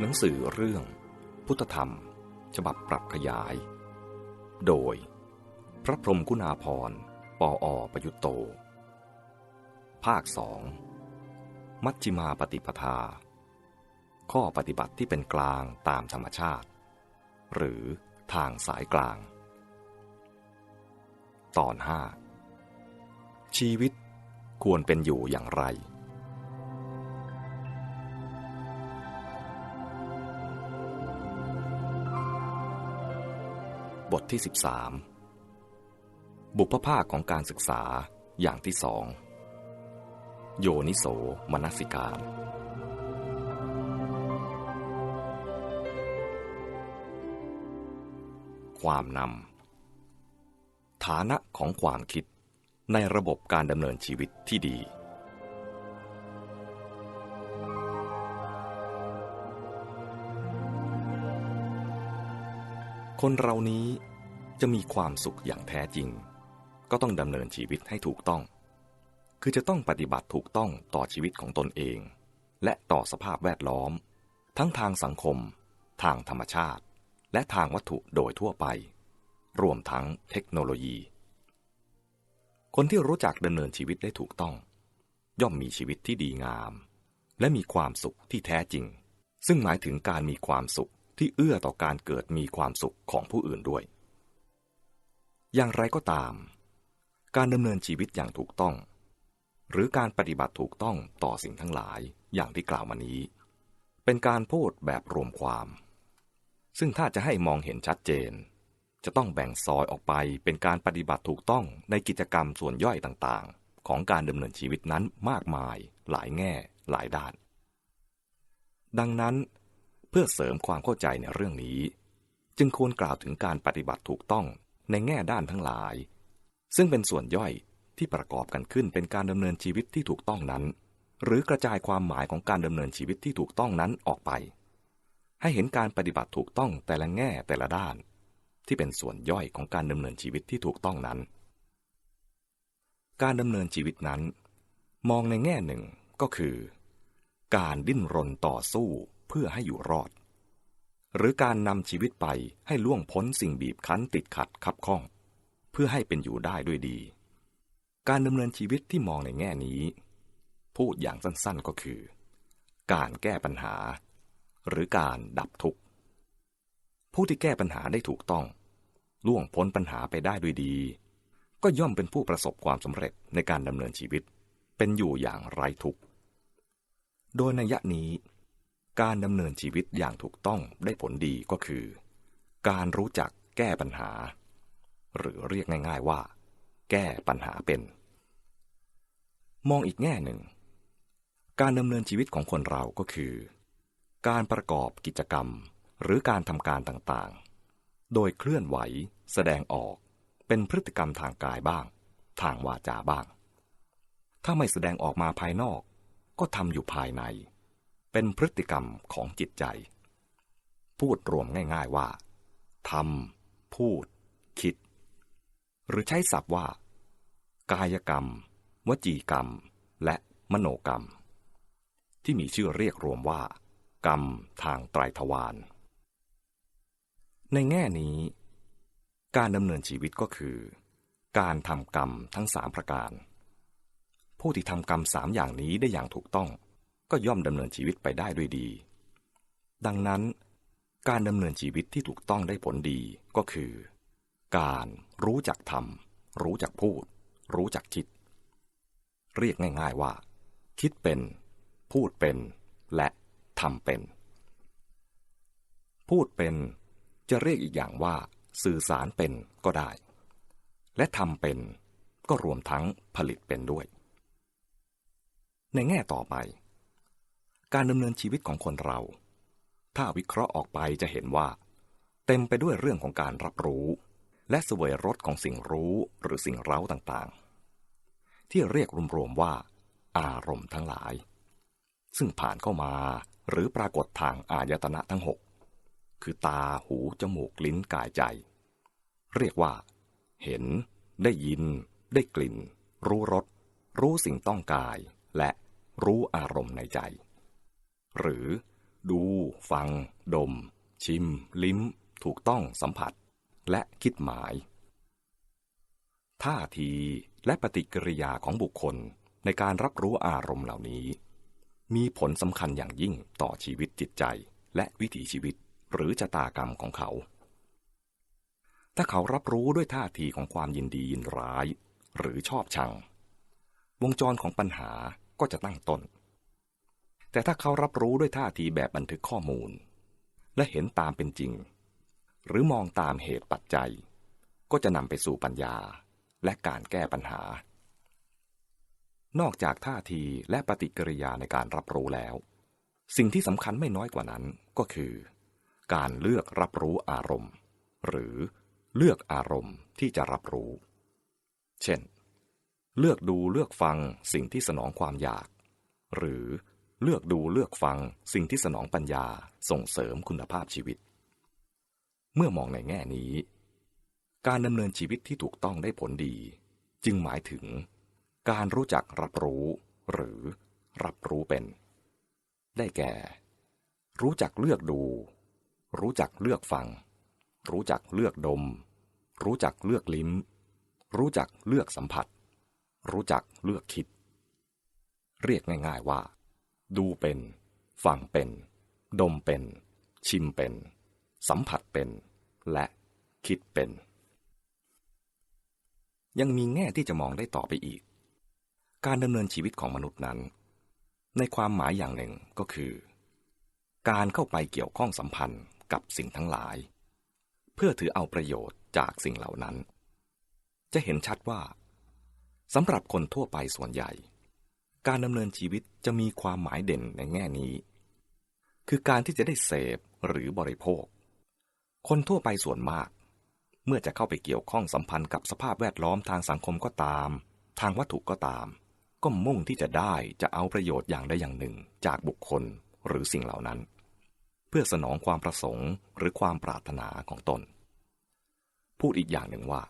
หนังสือเรื่อง พุทธธรรม ฉบับปรับขยาย โดย พระพรมกุณาพรปออประยุตโต ภาคสองมัชฌิมาปฏิปทา ข้อปฏิบัติที่เป็นกลางตามธรรมชาติ หรือทางสายกลาง ตอนห้าชีวิตควรเป็นอยู่อย่างไร บทที่ 13 บุพภาคของการศึกษาอย่างที่สอง โยนิโสมนสิการ ความนำ ฐานะของความคิดในระบบการดำเนินชีวิตที่ดี คนเรานี้จะมีความสุขอย่างแท้จริง ก็ต้องดำเนินชีวิตให้ถูกต้อง คือจะต้องปฏิบัติถูกต้องต่อชีวิตของตนเอง และต่อสภาพแวดล้อม ทั้งทางสังคม ทางธรรมชาติ และทางวัตถุโดยทั่วไป รวมทั้งเทคโนโลยี คนที่รู้จักดำเนินชีวิตได้ถูกต้อง ย่อมมีชีวิตที่ดีงาม และมีความสุขที่แท้จริง ซึ่งหมายถึงการมีความสุข ที่เอื้อต่อการเกิดมีความสุขของผู้อื่นด้วย อย่างไรก็ตาม การดำเนินชีวิตอย่างถูกต้อง หรือการปฏิบัติถูกต้องต่อสิ่งทั้งหลายอย่างที่กล่าวมานี้ เป็นการพูดแบบรวมความ ซึ่งถ้าจะให้มองเห็นชัดเจน จะต้องแบ่งซอยออกไปเป็นการปฏิบัติถูกต้องในกิจกรรมส่วนย่อยต่างๆ ของการดำเนินชีวิตนั้นมากมาย หลายแง่ หลายด้าน ดังนั้น พื่อเสริมความเข้าใจในเรื่องนี้ จึงควรกล่าวถึงการปฏิบัติถูกต้องในแง่ด้านทั้งหลาย ซึ่งเป็นส่วนย่อยที่ประกอบกันขึ้นเป็นการดำเนินชีวิตที่ถูกต้องนั้น หรือกระจายความหมายของการดำเนินชีวิตที่ถูกต้องนั้นออกไป ให้เห็นการปฏิบัติถูกต้องแต่ละแง่แต่ละด้าน ที่เป็นส่วนย่อยของการดำเนินชีวิตที่ถูกต้องนั้น การดำเนินชีวิตนั้น มองในแง่หนึ่งก็คือ การดิ้นรนต่อสู้ พื่อให้อยู่รอด หรือการนำชีวิตไปให้ล่วงพ้นสิ่งบีบคั้นติดขัดคับข้อง เพื่อให้เป็นอยู่ได้ด้วยดี การดำเนินชีวิตที่มองในแง่นี้ พูดอย่างสั้นๆก็คือ การแก้ปัญหา หรือการดับทุกข์ ผู้ที่แก้ปัญหาได้ถูกต้อง ล่วงพ้นปัญหาไปได้ด้วยดี ก็ย่อมเป็นผู้ประสบความสำเร็จในการดำเนินชีวิต เป็นอยู่อย่างไร้ทุกข์โดยในยนี้ การดำเนินชีวิตอย่างถูกต้องได้ผลดีก็คือ การรู้จักแก้ปัญหา หรือเรียกง่ายๆว่า แก้ปัญหาเป็น มองอีกแง่หนึ่ง การดำเนินชีวิตของคนเราก็คือ การประกอบกิจกรรมหรือการทำการต่างๆ โดยเคลื่อนไหว แสดงออก เป็นพฤติกรรมทางกายบ้าง ทางวาจาบ้าง ถ้าไม่แสดงออกมาภายนอก ก็ทำอยู่ภายใน เป็นพฤติกรรมของจิตใจ พูดรวมง่ายๆว่าทำพูด คิด หรือใช้ศัพท์ว่า กายกรรม วจีกรรม และมโนกรรม ที่มีชื่อเรียกรวมว่า กรรมทางไตรทวารในแง่นี้ การดำเนินชีวิตก็คือ การทำกรรมทั้งสามประการ ผู้ที่ทำกรรมสามอย่างนี้ได้อย่างถูกต้อง ก็ย่อมดำเนินชีวิตไปได้ด้วยดี ดังนั้น การดำเนินชีวิตที่ถูกต้องได้ผลดีก็คือ การรู้จักทำรู้จักพูด รู้จักคิด เรียกง่าย ๆว่า คิดเป็น พูดเป็น และทำเป็น พูดเป็นจะเรียกอีกอย่างว่า สื่อสารเป็นก็ได้ และทำเป็นก็รวมทั้งผลิตเป็นด้วย ในแง่ต่อไป การดำเนินชีวิตของคนเรา ถ้าวิเคราะห์ออกไปจะเห็นว่า เต็มไปด้วยเรื่องของการรับรู้ และสวยรสของสิ่งรู้หรือสิ่งเร้าต่างๆ ที่เรียกรวมๆว่า อารมณ์ทั้งหลาย ซึ่งผ่านเข้ามาหรือปรากฏทางอายตนะทั้งหกคือตาหู จมูก ลิ้นกายใจ เรียกว่า เห็น ได้ยิน ได้กลิ่น รู้รสรู้สิ่งต้องกาย และรู้อารมณ์ในใจ หรือ ดู ฟัง ดม ชิม ลิ้ม ถูกต้องสัมผัส และคิดหมาย ท่าทีและปฏิกิริยาของบุคคลในการรับรู้อารมณ์เหล่านี้ มีผลสำคัญอย่างยิ่งต่อชีวิตจิตใจและวิถีชีวิตหรือชะตากรรมของเขา ถ้าเขารับรู้ด้วยท่าทีของความยินดียินร้าย หรือชอบชัง วงจรของปัญหาก็จะตั้งต้น แต่ถ้าเขารับรู้ด้วยท่าทีแบบบันทึกข้อมูล และเห็นตามเป็นจริง หรือมองตามเหตุปัจจัย ก็จะนำไปสู่ปัญญาและการแก้ปัญหา นอกจากท่าทีและปฏิกิริยาในการรับรู้แล้ว สิ่งที่สำคัญไม่น้อยกว่านั้นก็คือ การเลือกรับรู้อารมณ์ หรือเลือกอารมณ์ที่จะรับรู้ เช่น เลือกดูเลือกฟังสิ่งที่สนองความอยาก หรือ เลือกดูเลือกฟังสิ่งที่สนองปัญญาส่งเสริมคุณภาพชีวิต เมื่อมองในแง่นี้ การดำเนินชีวิตที่ถูกต้องได้ผลดี จึงหมายถึง การรู้จักรับรู้ หรือรับรู้เป็น ได้แก่ รู้จักเลือกดู รู้จักเลือกฟัง รู้จักเลือกดม รู้จักเลือกลิ้ม รู้จักเลือกสัมผัส รู้จักเลือกคิด เรียกง่าย ๆว่า ดูเป็น ฟังเป็น ดมเป็น ชิมเป็น สัมผัสเป็น และคิดเป็น ยังมีแง่ที่จะมองได้ต่อไปอีก การดำเนินชีวิตของมนุษย์นั้น ในความหมายอย่างหนึ่งก็คือ การเข้าไปเกี่ยวข้องสัมพันธ์กับสิ่งทั้งหลาย เพื่อถือเอาประโยชน์จากสิ่งเหล่านั้น จะเห็นชัดว่าสำหรับคนทั่วไปส่วนใหญ่ การดำเนินชีวิตจะมีความหมายเด่นในแง่นี้ คือการที่จะได้เสพหรือบริโภค คนทั่วไปส่วนมาก เมื่อจะเข้าไปเกี่ยวข้องสัมพันธ์กับสภาพแวดล้อมทางสังคมก็ตาม ทางวัตถุก็ตาม ก็มุ่งที่จะได้จะเอาประโยชน์อย่างใดอย่างหนึ่งจากบุคคลหรือสิ่งเหล่านั้น เพื่อสนองความประสงค์หรือความปรารถนาของตน พูดอีกอย่างหนึ่งว่า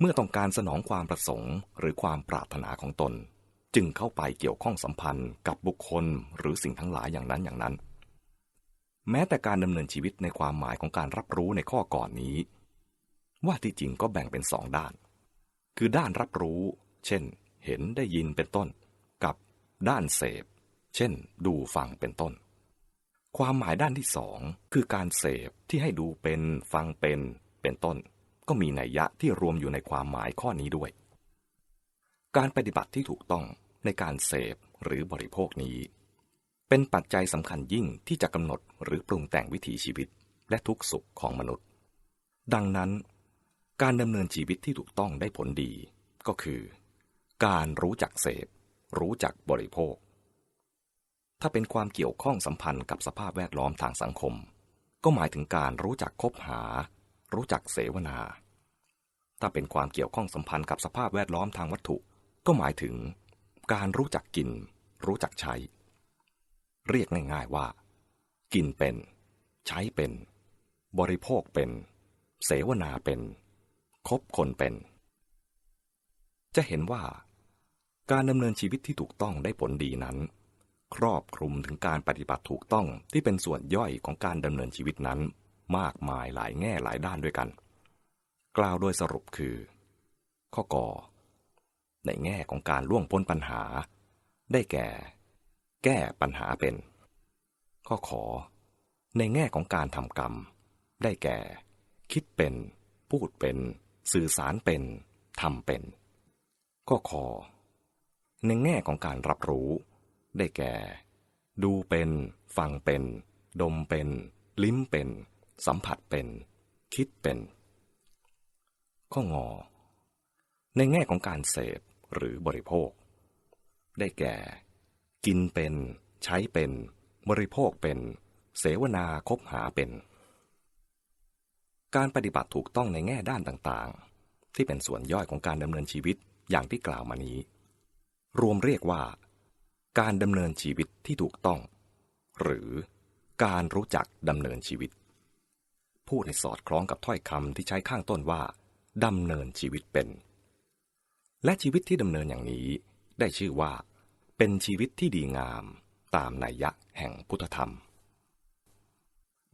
เมื่อต้องการสนองความประสงค์หรือความปรารถนาของตน จึงเข้าไปเกี่ยวข้องสัมพันธ์กับบุคคลหรือสิ่งทั้งหลายอย่างนั้นอย่างนั้น แม้แต่การดำเนินชีวิตในความหมายของการรับรู้ในข้อก่อนนี้ ว่าที่จริงก็แบ่งเป็นสองด้าน คือด้านรับรู้ เช่น เห็นได้ยินเป็นต้น กับด้านเสพ เช่น ดูฟังเป็นต้น ความหมายด้านที่สองคือการเสพที่ให้ดูเป็นฟังเป็นเป็นต้น ก็มีนัยยะที่รวมอยู่ในความหมายข้อนี้ด้วยการปฏิบัติที่ถูกต้อง ในการเสพหรือบริโภคนี้ เป็นปัจจัยสำคัญยิ่งที่จะกำหนดหรือปรุงแต่งวิถีชีวิตและทุกสุขของมนุษย์ ดังนั้น การดำเนินชีวิตที่ถูกต้องได้ผลดี ก็คือ การรู้จักเสพ รู้จักบริโภค ถ้าเป็นความเกี่ยวข้องสัมพันธ์กับสภาพแวดล้อมทางสังคม ก็หมายถึงการรู้จักคบหา รู้จักเสวนาถ้าเป็นความเกี่ยวข้องสัมพันธ์กับสภาพแวดล้อมทางวัตถุ ก็หมายถึง การรู้จักกิน รู้จักใช้ เรียกง่ายๆว่า กินเป็น ใช้เป็น บริโภคเป็น เสวนาเป็น คบคนเป็น จะเห็นว่า การดำเนินชีวิตที่ถูกต้องได้ผลดีนั้น ครอบคลุมถึงการปฏิบัติถูกต้องที่เป็นส่วนย่อยของการดำเนินชีวิตนั้น มากมายหลายแง่หลายด้านด้วยกัน กล่าวโดยสรุปคือ ข้อกอ ในแง่ของการล่วงพ้นปัญหา ได้แก่ แก้ปัญหาเป็น ข้อขอ ในแง่ของการทำกรรม ได้แก่ คิดเป็น พูดเป็น สื่อสารเป็นทำเป็น ข้อคอในแง่ของการรับรู้ ได้แก่ ดูเป็น ฟังเป็น ดมเป็น ลิ้มเป็น สัมผัสเป็น คิดเป็น ข้องอ ในแง่ของการเสพ หรือบริโภค ได้แก่ กินเป็น ใช้เป็น บริโภคเป็น เสวนาคบหาเป็น การปฏิบัติถูกต้องในแง่ด้านต่างๆ ที่เป็นส่วนย่อยของการดำเนินชีวิตอย่างที่กล่าวมานี้ รวมเรียกว่า การดำเนินชีวิตที่ถูกต้อง หรือการรู้จักดำเนินชีวิต พูดให้สอดคล้องกับถ้อยคำที่ใช้ข้างต้นว่าดำเนินชีวิตเป็น และชีวิตที่ดำเนินอย่างนี้ได้ชื่อว่า เป็นชีวิตที่ดีงามตามนัยยะแห่งพุทธธรรม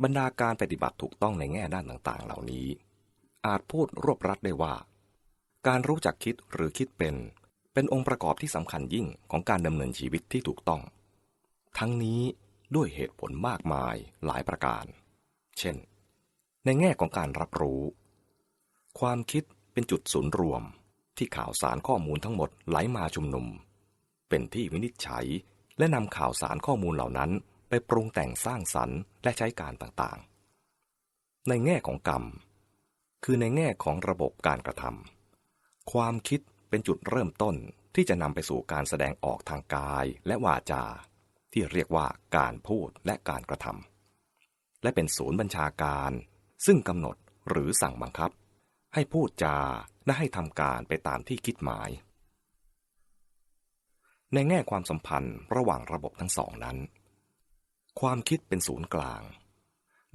บรรดาการปฏิบัติถูกต้องในแง่ด้านต่างๆ เหล่านี้ อาจพูดรวบรัดได้ว่า การรู้จักคิดหรือคิดเป็น เป็นองค์ประกอบที่สำคัญยิ่งของการดำเนินชีวิตที่ถูกต้อง ทั้งนี้ด้วยเหตุผลมากมายหลายประการ เช่น ในแง่ของการรับรู้ ความคิดเป็นจุดศูนย์รวม ที่ข่าวสารข้อมูลทั้งหมดไหลมาชุมนุม เป็นที่วินิจฉัยและนำข่าวสารข้อมูลเหล่านั้นไปปรุงแต่งสร้างสรรค์และใช้การต่างๆ ในแง่ของกรรม คือในแง่ของระบบการกระทำความคิดเป็นจุดเริ่มต้นที่จะนำไปสู่การแสดงออกทางกายและวาจา ที่เรียกว่าการพูดและการกระทำและเป็นศูนย์บัญชาการ ซึ่งกำหนดหรือสั่งบังคับ ให้พูดจา และให้ทำการไปตามที่คิดหมาย ในแง่ความสัมพันธ์ระหว่างระบบทั้งสองนั้น ความคิดเป็นศูนย์กลาง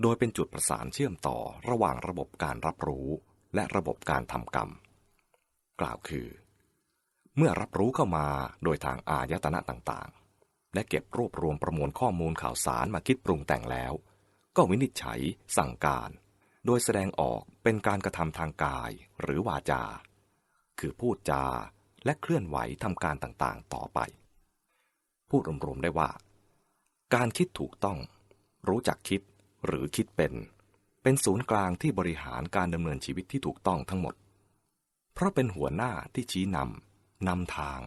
โดยเป็นจุดประสานเชื่อมต่อระหว่างระบบการรับรู้และระบบการทำกรรม กล่าวคือ เมื่อรับรู้เข้ามาโดยทางอายตนะต่างๆ และเก็บรวบรวมประมวลข้อมูลข่าวสารมาคิดปรุงแต่งแล้ว ก็วินิจฉัย สั่งการ โดยแสดงออกเป็นการกระทำทางกายหรือวาจา คือพูดจาและเคลื่อนไหวทำการต่างๆ ต่อไป พูดรวมๆได้ว่า การคิดถูกต้อง รู้จักคิดหรือคิดเป็น เป็นศูนย์กลางที่บริหารการดำเนินชีวิตที่ถูกต้องทั้งหมด เพราะเป็นหัวหน้าที่ชี้นำนำทาง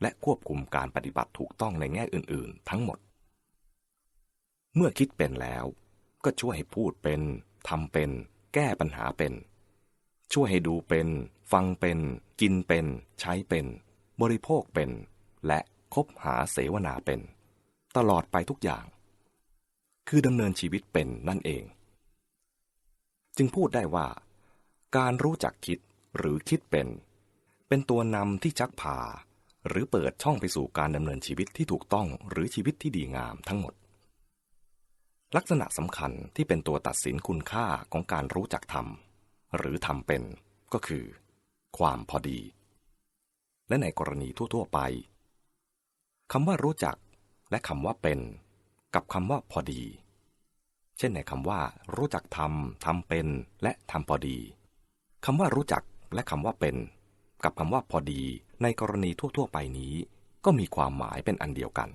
และควบคุมการปฏิบัติถูกต้องในแง่อื่น ๆ ทั้งหมด เมื่อคิดเป็นแล้ว ก็ช่วยให้พูดเป็น ทำเป็น แก้ปัญหาเป็น ช่วยให้ดูเป็น ฟังเป็น กินเป็น ใช้เป็น บริโภคเป็น และคบหาเสวนาเป็น ตลอดไปทุกอย่าง คือดำเนินชีวิตเป็นนั่นเอง จึงพูดได้ว่า การรู้จักคิดหรือคิดเป็น เป็นตัวนำที่ชักพาหรือเปิดช่องไปสู่การดำเนินชีวิตที่ถูกต้องหรือชีวิตที่ดีงามทั้งหมด ลักษณะสำคัญที่เป็นตัวตัดสินคุณค่าของการรู้จักทำหรือทำเป็นก็คือ ความพอดี และในกรณีทั่ว ๆ ไปคำว่ารู้จักและคำว่าเป็น กับคำว่าพอดี เช่นในคำว่า รู้จักทำทำเป็นและทำพอดีคำว่ารู้จักและคำว่าเป็น กับคำว่าพอดีในกรณีทั่ว ๆ ไปนี้ ก็มีความหมายเป็นอันเดียวกัน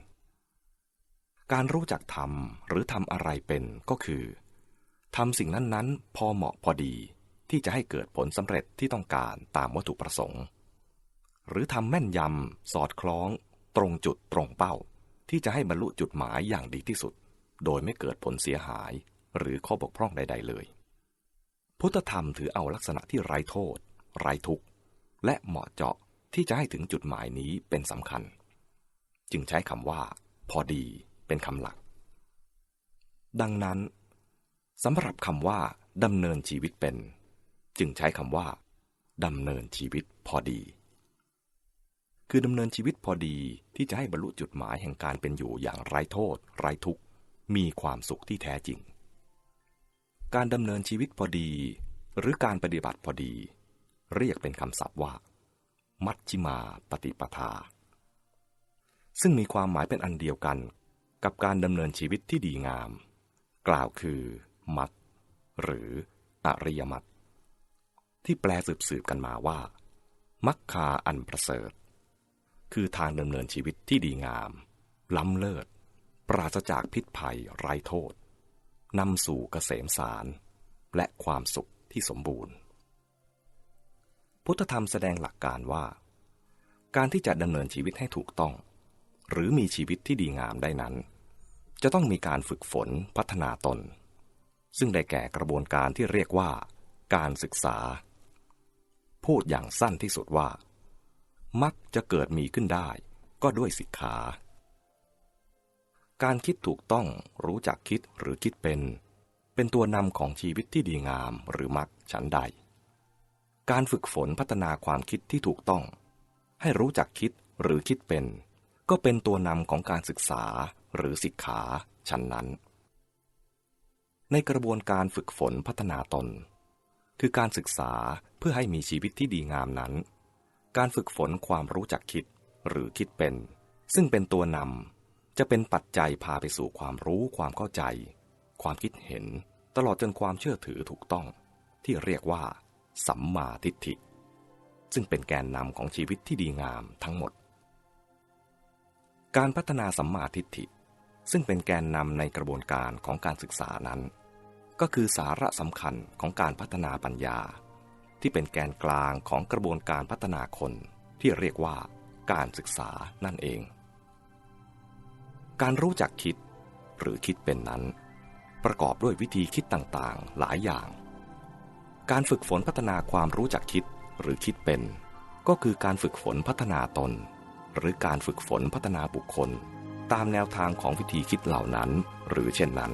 การรู้จักทำหรือทำอะไรเป็นก็คือทำสิ่งนั้นๆ พอเหมาะพอดีที่จะให้เกิดผลสำเร็จที่ต้องการตามวัตถุประสงค์ หรือทำแม่นยำสอดคล้อง ตรงจุดตรงเป้า ที่จะให้บรรลุจุดหมายอย่างดีที่สุด โดยไม่เกิดผลเสียหาย หรือข้อบกพร่องใด ๆ เลย พุทธธรรมถือเอาลักษณะที่ไร้โทษ ไร้ทุกข์ และเหมาะเจาะที่จะให้ถึงจุดหมายนี้เป็นสำคัญ จึงใช้คำว่า พอดี เป็นคำหลัก ดังนั้นสำหรับคำว่าดำเนินชีวิตเป็น จึงใช้คำว่าดำเนินชีวิตพอดี คือดำเนินชีวิตพอดีที่จะให้บรรลุจุดหมายแห่งการเป็นอยู่อย่างไร้โทษ ไร้ทุกข์ มีความสุขที่แท้จริง การดำเนินชีวิตพอดี หรือการปฏิบัติพอดี เรียกเป็นคำศัพท์ว่า มัชชิมาปฏิปทา ซึ่งมีความหมายเป็นอันเดียวกัน กับการดำเนินชีวิตที่ดีงาม กล่าวคือมัดหรืออริยมัดที่แปลสืบๆกันมาว่า มัคคาอันประเสริฐ คือทางดำเนินชีวิตที่ดีงาม ล้ำเลิศ ปราศจากพิษภัยไร้โทษนำสู่เกษมสาร และความสุขที่สมบูรณ์ พุทธธรรมแสดงหลักการว่า การที่จะดำเนินชีวิตให้ถูกต้อง หรือมีชีวิตที่ดีงามได้นั้น จะต้องมีการฝึกฝนพัฒนาตน ซึ่งได้แก่กระบวนการที่เรียกว่า การศึกษา พูดอย่างสั้นที่สุดว่า มักจะเกิดมีขึ้นได้ ก็ด้วยสิกขา การคิดถูกต้องรู้จักคิดหรือคิดเป็น เป็นตัวนำของชีวิตที่ดีงามหรือมักฉันใด การฝึกฝนพัฒนาความคิดที่ถูกต้อง ให้รู้จักคิดหรือคิดเป็น ก็เป็นตัวนำของการศึกษา หรือสิกขาชั้นนั้น ในกระบวนการฝึกฝนพัฒนาตน คือการศึกษาเพื่อให้มีชีวิตที่ดีงามนั้น การฝึกฝนความรู้จักคิดหรือคิดเป็น ซึ่งเป็นตัวนำจะเป็นปัจจัยพาไปสู่ความรู้ความเข้าใจคความคิดเห็นตลอดจนความเชื่อถือถูกต้อง ที่เรียกว่า สัมมาทิฏฐิ ซึ่งเป็นแกนนำของชีวิตที่ดีงามทั้งหมดการพัฒนาสัมมาทิฏฐิ ซึ่งเป็นแกนนำในกระบวนการของการศึกษานั้น ก็คือสาระสำคัญของการพัฒนาปัญญา ที่เป็นแกนกลางของกระบวนการพัฒนาคนที่เรียกว่าการศึกษานั่นเอง การรู้จักคิดหรือคิดเป็นนั้น ประกอบด้วยวิธีคิดต่างๆ หลายอย่าง การฝึกฝนพัฒนาความรู้จักคิดหรือคิดเป็น ก็คือการฝึกฝนพัฒนาตน หรือการฝึกฝนพัฒนาบุคคล ตามแนวทางของวิธีคิดเหล่านั้น หรือเช่นนั้น